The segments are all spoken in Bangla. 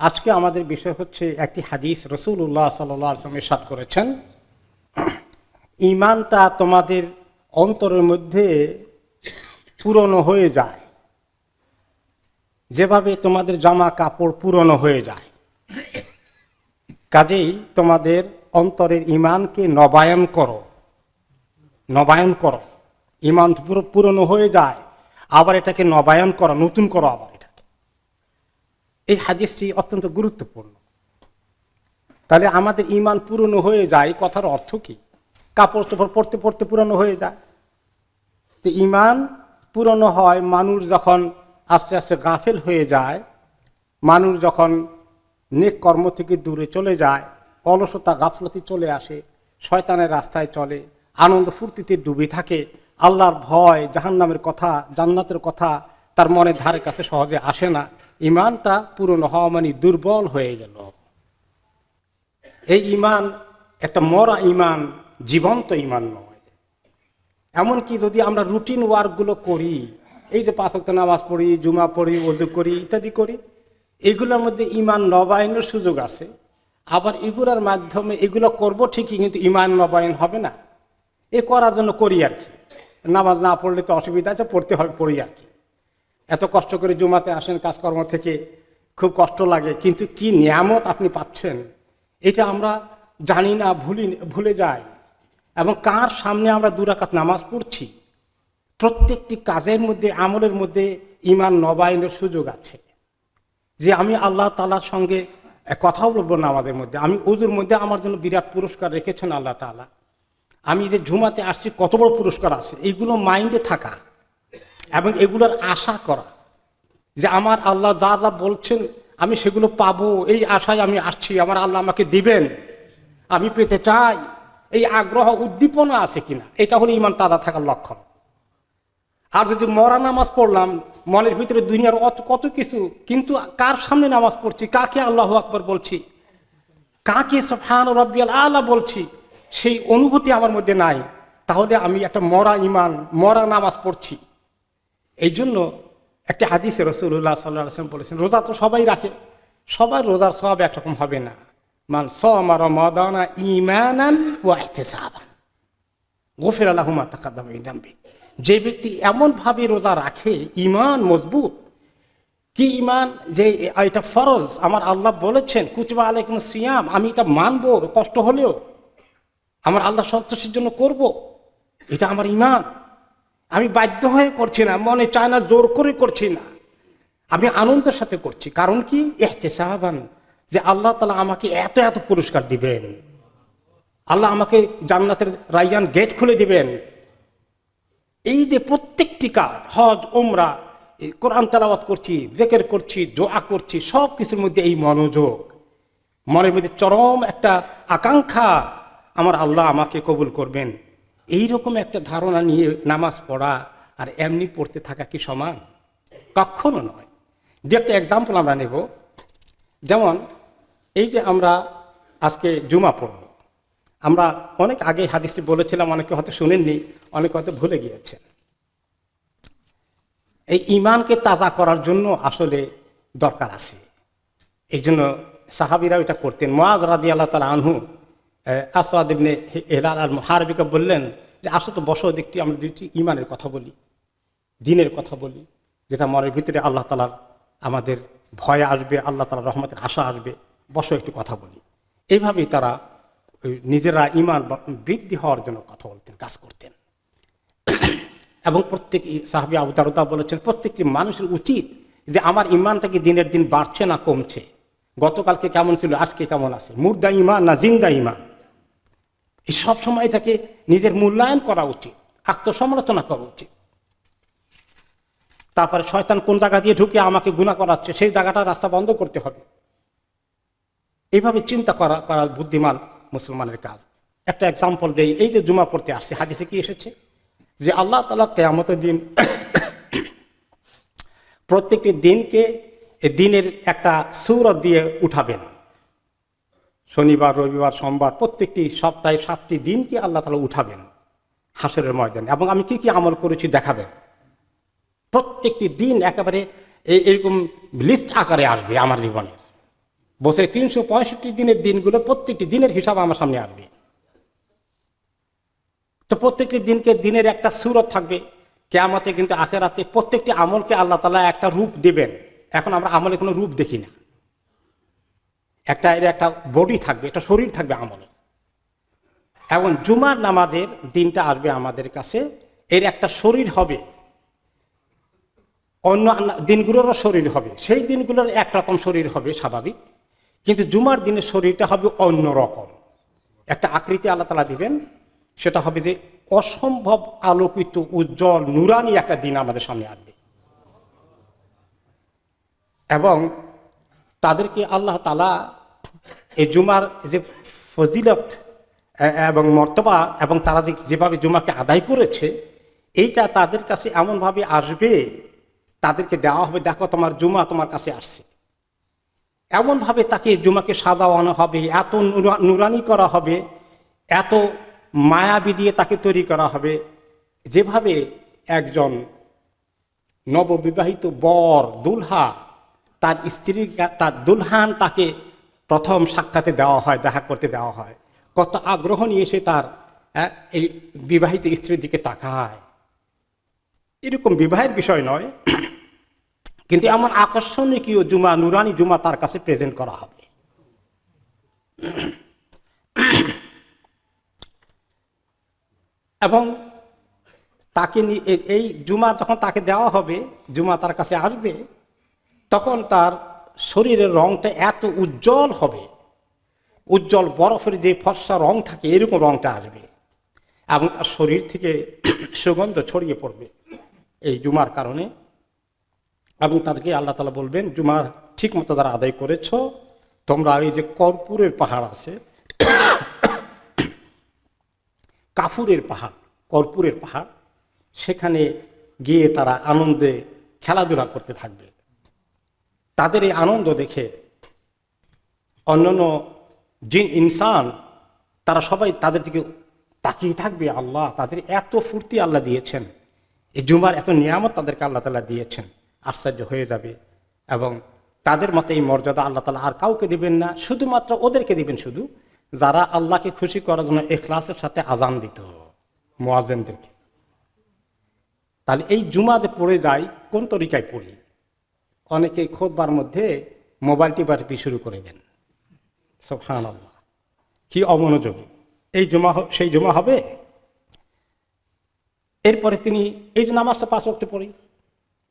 আজকে আমাদের বিষয় হচ্ছে একটি হাদিস রসুল্লাহ সাল্লাম এরশাদ করেছেন। ইমানটা তোমাদের অন্তরের মধ্যে পুরনো হয়ে যায়। যেভাবে তোমাদের জামা কাপড় পুরনো হয়ে যায়। কাজেই তোমাদের অন্তরের ইমানকে নবায়ন করো। নবায়ন করো। ইমান পুরো পুরনো হয়ে যায়। আবার এটাকে নবায়ন করো, নতুন করো আবার। এই হাদিসটি অত্যন্ত গুরুত্বপূর্ণ। তাহলে আমাদের ইমান পুরনো হয়ে যায়, কথার অর্থ কি? কাপড় চোপড় পড়তে পড়তে পুরনো হয়ে যায়। তো ইমান পুরনো হয়, মানুষ যখন আস্তে আস্তে গাফেল হয়ে যায়, মানুষ যখন নেক কর্ম থেকে দূরে চলে যায়, অলসতা, গাফলতি চলে আসে, শয়তানের রাস্তায় চলে, আনন্দ ফুর্তিতে ডুবে থাকে, আল্লাহর ভয়, জাহান্নামের কথা, জান্নাতের কথা তার মনের ধারে কাছে সহজে আসে না। ইমানটা পুরনো হওয়া মানে দুর্বল হয়ে গেল। এই ইমান একটা মরা ইমান, জীবন্ত ইমান নয়। এমনকি যদি আমরা রুটিন ওয়ার্কগুলো করি, এই যে পাঁচক্ত নামাজ পড়ি, জুমা পড়ি ওজু করি, ইত্যাদি করি, এগুলোর মধ্যে ইমান নবায়নের সুযোগ আছে। আবার এগুলোর মাধ্যমে এগুলো করব ঠিকই, কিন্তু ইমান নবায়ন হবে না। এ করার জন্য করি আর কি। নামাজ না পড়লে তো অসুবিধা আছে, পড়তে হবে, পড়ি আর কি। এত কষ্ট করে জুমাতে আসেন কাজকর্ম থেকে, খুব কষ্ট লাগে, কিন্তু কি নিয়ামত আপনি পাচ্ছেন? এটা আমরা জানি না, ভুলি, ভুলে যাই। এবং কার সামনে আমরা দুরাকাত নামাজ পড়ছি? প্রত্যেকটি কাজের মধ্যে, আমলের মধ্যে ইমান নবায়নের সুযোগ আছে। যে আমি আল্লাহ তালার সঙ্গে কথা বলব না আমাদের মধ্যে। আমি ওজুর মধ্যে আমার জন্য বিরাট পুরস্কার রেখেছেন আল্লাহ তালা আমি যে ঝুমাতে আসছি, কত বড় পুরস্কার আছে? এইগুলো মাইন্ডে থাকা। এবং এগুলোর আশা করা যে আমার আল্লাহ যা যা বলছেন, আমি সেগুলো পাবো। এই আশায় আমি আসছি, আমার আল্লাহ আমাকে দিবেন। আমি পেতে চাই। এই আগ্রহ, উদ্দীপনা আছে কিনা? এটা হলো ইমান তাজা থাকার লক্ষণ। আর যদি মরা নামাজ পড়লাম, মনের ভিতরে দুনিয়ার অত, কত কিছু, কিন্তু কার সামনে নামাজ পড়ছি? কাকে আল্লাহ আকবর বলছি? কাকে সফান রব্বিয়াল আল্লাহ বলছি? সেই অনুভূতি আমার মধ্যে নাই। তাহলে আমি একটা মরা ইমান মরা নামাজ পড়ছি। এই জন্য একটা হাদিসে রসুল্লাহ সাল্লাহ বলেছেন, রোজা তো সবাই রাখে, সবার রোজার সব একরকম হবে না। মান সমার মদানা এহতেসাবান গোফের আল্লাহমা তাকাদ্দাম যে ব্যক্তি এমনভাবে রোজা রাখে ইমান মজবুত, কি ইমান যে এটা ফরজ, আমার আল্লাহ বলেছেন কুচবা আলাইকুম সিয়াম, আমি এটা মানব, কষ্ট হলেও, আমার আল্লাহ সন্তোষের জন্য করব। এটা আমার ইমান আমি বাধ্য হয়ে করছি না, মনে চায় না, জোর করে করছি না। আমি আনন্দের সাথে করছি, কারণ কি? এহতে সাহাবান যে আল্লাহ তালা আমাকে এত এত পুরস্কার দিবেন। আল্লাহ আমাকে জান্নাতের রাইয়ান গেট খুলে দিবেন। এই যে প্রত্যেকটি কাজ, হজ ওমরা কোরআন তালাওয়াত করছি, জেকের করছি, দোয়া করছি সব কিছুর মধ্যে এই মনোযোগ। মনের মধ্যে চরম একটা আকাঙ্ক্ষা আমার আল্লাহ আমাকে কবুল করবেন। এই রকম একটা ধারণা নিয়ে নামাজ পড়া আর এমনি পড়তে থাকা কি সমান? কখনো নয়। যে একটা এক্সাম্পল আমরা নেব। যেমন, এই যে আমরা আজকে জুমা পড়ব। আমরা অনেক আগে হাদিসটি বলেছিলাম, অনেকে হয়তো শুনেননি, অনেকে হয়তো ভুলে গিয়েছেন। এই ইমানকে তাজা করার জন্য আসলে দরকার আছে। এই জন্য সাহাবিরা এটা করতেন। মোয়াজ রাদি আল্লাহ তালা আনহু আসাদ ইবনে হেলাল আল হারবিকা বললেন যে, আসো তো বসো দেখটি আমরা দুইটি ইমানের কথা বলি, দিনের কথা বলি, যেটা মনের ভিতরে আল্লাহ তালার আমাদের ভয় আসবে, আল্লাহ তালার রহমতের আশা আসবে, বসো একটু কথা বলি। এইভাবেই তারা নিজেরা ইমান বৃদ্ধি হওয়ার জন্য কথা বলতেন, কাজ করতেন। এবং প্রত্যেক সাহাবি আবু তারুদা বলেছেন, প্রত্যেকটি মানুষের উচিত যে, আমার ইমানটা কি দিনের দিন বাড়ছে না কমছে? গতকালকে কেমন ছিল, আজকে কেমন আছে? মুর্দা ইমান না জিন্দা ইমান এই সব সময় এটাকে নিজের মূল্যায়ন করা উচিত, আত্মসমালোচনা করা উচিত। তারপরে শয়তান কোন জায়গা দিয়ে ঢুকে আমাকে গুণা করাচ্ছে, সেই জায়গাটা রাস্তা বন্ধ করতে হবে। এইভাবে চিন্তা করা করা বুদ্ধিমান মুসলমানের কাজ। একটা এক্সাম্পল দেই, এই যে জুমা পড়তে আসছে, হাদিসে কি এসেছে? যে আল্লাহ তালা কেয়ামতের দিন প্রত্যেকটি দিনকে দিনের একটা সুরত দিয়ে উঠাবেন। শনিবার, রবিবার, সোমবার প্রত্যেকটি সপ্তাহে সাতটি দিনকে আল্লাহ তালা উঠাবেন হাসরের ময়দানে? এবং আমি কি কি আমল করেছি দেখাবেন? প্রত্যেকটি দিন একেবারে এরকম লিস্ট আকারে আসবে আমার জীবনের বছরে তিনশো পঁয়ষট্টি দিনের দিনগুলো প্রত্যেকটি দিনের হিসাব আমার সামনে আসবে। তো প্রত্যেকটি দিনকে দিনের একটা সুরত থাকবে। কেয়ামতে কিন্তু আখেরাতে প্রত্যেকটি আমলকে আল্লাহ তালা একটা রূপ দেবেন। এখন আমরা আমলে কোনো রূপ দেখি না। একটা এর একটা বডি থাকবে, একটা শরীর থাকবে আমলে। এবং জুমার নামাজের দিনটা আসবে আমাদের কাছে, এর একটা শরীর হবে। অন্য দিনগুলোরও শরীর হবে। সেই দিনগুলোর একরকম শরীর হবে, স্বাভাবিক। কিন্তু জুমার দিনের শরীরটা হবে অন্য রকম। একটা আকৃতি আল্লাহ তালা দিবেন, সেটা হবে যে অসম্ভব আলোকিত, উজ্জ্বল, নুরানি একটা দিন আমাদের সামনে আসবে। এবং তাদেরকে আল্লাহ তালা এই জুমার যে ফজিলত এবং মর্তবা, এবং তারা যেভাবে জুমাকে আদায় করেছে, এইটা তাদের কাছে এমনভাবে আসবে, তাদেরকে দেওয়া হবে, দেখো তোমার জুমা তোমার কাছে আসছে। এমনভাবে তাকে জুমাকে সাজানো হবে, এত নুরা- নুরানি করা হবে, এত মায়াবী দিয়ে তাকে তৈরি করা হবে, যেভাবে একজন নববিবাহিত বর দুলহা, তার স্ত্রী তার দুলহান তাকে প্রথম সাক্ষাতে দেওয়া হয়, দেখা করতে দেওয়া হয়। কত আগ্রহ নিয়ে সে তার এই বিবাহিত স্ত্রীর দিকে তাকায়। এরকম বিবাহের বিষয় নয়, কিন্তু এমন আকর্ষণীয় জুমা, নুরানি জুমা তার কাছে প্রেজেন্ট করা হবে। এবং তাকে এই জুমা যখন তাকে দেওয়া হবে, জুমা তার কাছে আসবে, তখন তার শরীরের রংটা এত উজ্জ্বল হবে, উজ্জ্বল বরফের যে ফর্সা রং থাকে, এরকম রংটা আসবে এবং তার শরীর থেকে সুগন্ধ ছড়িয়ে পড়বে এই জুমার কারণে। এবং তাদেরকে আল্লাহ তালা বলবেন জুমার ঠিক মতো যারা আদায় করেছ, তোমরা এই যে কর্পূরের পাহাড় আছে, কাফুরের পাহাড়, কর্পূরের পাহাড়, সেখানে গিয়ে তারা আনন্দে খেলাধুলা করতে থাকবে। তাদের এই আনন্দ দেখে অন্যান্য জিন, ইনসান, তারা সবাই তাদের দিকে তাকিয়ে থাকবে, আল্লাহ তাদের এত ফুর্তি আল্লাহ দিয়েছেন। এই জুমার এত নিয়ামত তাদেরকে আল্লাহ তালা দিয়েছেন, আশ্চর্য হয়ে যাবে। এবং তাদের মতে এই মর্যাদা আল্লাহ তালা আর কাউকে দিবেন না, শুধুমাত্র ওদেরকে দিবেন শুধু, যারা আল্লাহকে খুশি করার জন্য এখলাসের সাথে আজান দিত মোয়াজেমদেরকে তাহলে এই জুমা যে পড়ে যায়, কোন তরিকায় পড়ি? অনেকে খোদবার মধ্যে মোবাইল টিপাটিপি শুরু করে দেন। সোফান আল্লাহ কি অমনোযোগী। এই জমা সেই জমা হবে? এরপরে তিনি এই যে নামাজটা পাঁচ ওয়াক্তে পড়ি,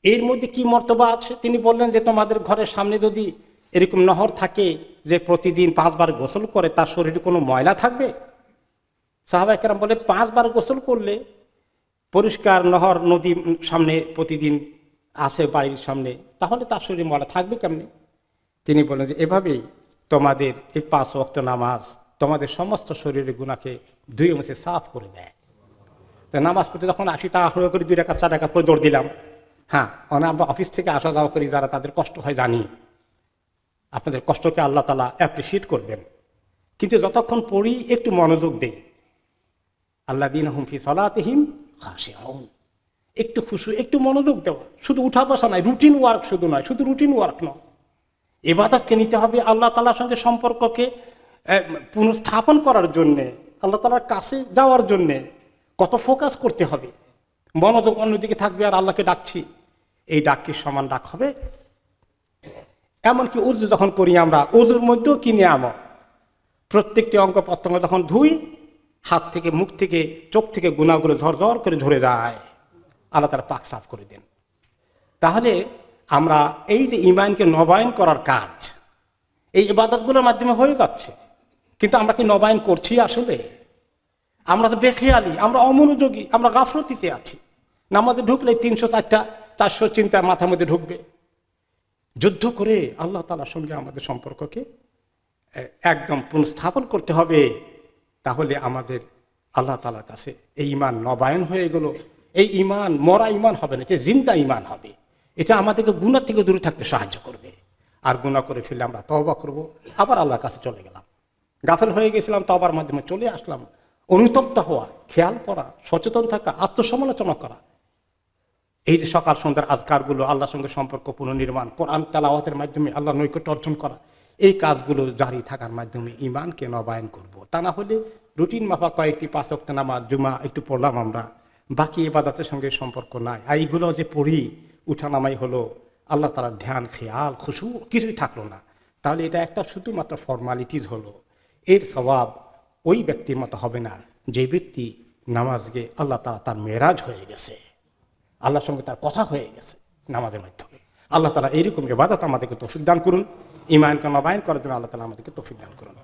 এর মধ্যে কি মর্তবা আছে? তিনি বললেন যে, তোমাদের ঘরের সামনে যদি এরকম নহর থাকে যে প্রতিদিন পাঁচবার গোসল করে, তার শরীরে কোনো ময়লা থাকবে? সাহাবাইকেরাম বলে, পাঁচবার গোসল করলে পরিষ্কার নহর নদী সামনে প্রতিদিন আছে বাড়ির সামনে, তাহলে তার শরীর ময়লা থাকবে কেমনে? তিনি বলেন যে, এভাবেই তোমাদের এই পাঁচ ওয়াক্ত নামাজ তোমাদের সমস্ত শরীরের গুণাকে দুই অংশে সাফ করে দেয়। নামাজ পড়তে যখন আসি তা আহ্র করে দুই টাকা চার টাকা করে দৌড় দিলাম। হ্যাঁ অনেক আমরা অফিস থেকে আসা যাওয়া করি, যারা তাদের কষ্ট হয় জানি। আপনাদের কষ্টকে আল্লাহ তালা অ্যাপ্রিসিয়েট করবেন। কিন্তু যতক্ষণ পড়ি, একটু মনোযোগ দেই। আল্লাহ দিন হুমফি সলাতহিম হাসে একটু খুশু, একটু মনোযোগ দেওয়া শুধু উঠা বসা নয় রুটিন ওয়ার্ক শুধু নয়, শুধু রুটিন ওয়ার্ক নয়। এবাদতকে নিতে হবে আল্লাহ তালার সঙ্গে সম্পর্ককে পুনঃস্থাপন করার জন্যে, আল্লাহ তালার কাছে যাওয়ার জন্যে কত ফোকাস করতে হবে। মনোযোগ অন্যদিকে থাকবে আর আল্লাহকে ডাকছি, এই ডাককে সমান ডাক হবে। এমনকি উজু যখন করি আমরা উজুর মধ্যেও কিনে নিয়ামত? প্রত্যেকটি অঙ্গ প্রত্যঙ্গ যখন ধুই, হাত থেকে, মুখ থেকে, চোখ থেকে গুণাগুলো ঝরঝর করে ধরে যায়। আল্লাহ তারা পাক সাফ করে দেন। তাহলে আমরা এই যে ইমানকে নবায়ন করার কাজ, এই ইবাদতগুলোর মাধ্যমে হয়ে যাচ্ছে। কিন্তু আমরা কি নবায়ন করছি আসলে? আমরা তো বেখেয়ালি, আমরা অমনোযোগী, আমরা গাফরতিতে আছি। নামাজে ঢুকলে তিনশো চারটা, চারশো চিন্তা মাথার মধ্যে ঢুকবে। যুদ্ধ করে আল্লাহ তালার সঙ্গে আমাদের সম্পর্ককে একদম পুনঃস্থাপন করতে হবে। তাহলে আমাদের আল্লাহ তালার কাছে এই ইমান নবায়ন হয়ে গেল। এই ইমান মরা ইমান হবে না, এটা জিন্দা ইমান হবে। এটা আমাদেরকে গুণার থেকে দূরে থাকতে সাহায্য করবে। আর গুণা করে ফেললে আমরা তহবা করব, আবার আল্লাহর কাছে চলে গেলাম। গাফেল হয়ে গেছিলাম তবার মাধ্যমে চলে আসলাম। অনুতপ্ত হওয়া, খেয়াল করা, সচেতন থাকা, আত্মসমালোচনা করা। এই যে সকাল সন্ধ্যার আজকারগুলো, আল্লাহর সঙ্গে সম্পর্ক পুনর্নির্মাণ, কোরআন তালাওয়াতের মাধ্যমে আল্লাহ নৈকট্য অর্জন করা, এই কাজগুলো জারি থাকার মাধ্যমে ইমানকে নবায়ন করব। তা না হলে রুটিন মাফা কয়েকটি পাঁচক্ত নামাজ, জুমা, একটু পড়লাম আমরা। বাকি এবাদতের সঙ্গে সম্পর্ক নাই। আর এইগুলো যে পড়ি, উঠানামাই হলো আল্লাহ তালার ধ্যান, খেয়াল, খুশু, কিছুই থাকল না। তাহলে এটা একটা শুধুমাত্র ফর্মালিটিস হলো। এর স্বভাব ওই ব্যক্তির মতো হবে না, যে ব্যক্তি নামাজকে আল্লাহ তালা তার মেরাজ হয়ে গেছে। আল্লাহর সঙ্গে তার কথা হয়ে গেছে নামাজের মাধ্যমে। আল্লাহ তালা এইরকম এবাদত আমাদেরকে তৌফিক দান করুন। ইমানকে নবায়ন করার জন্য আল্লাহ তালা আমাদেরকে তৌফিক দান করুন।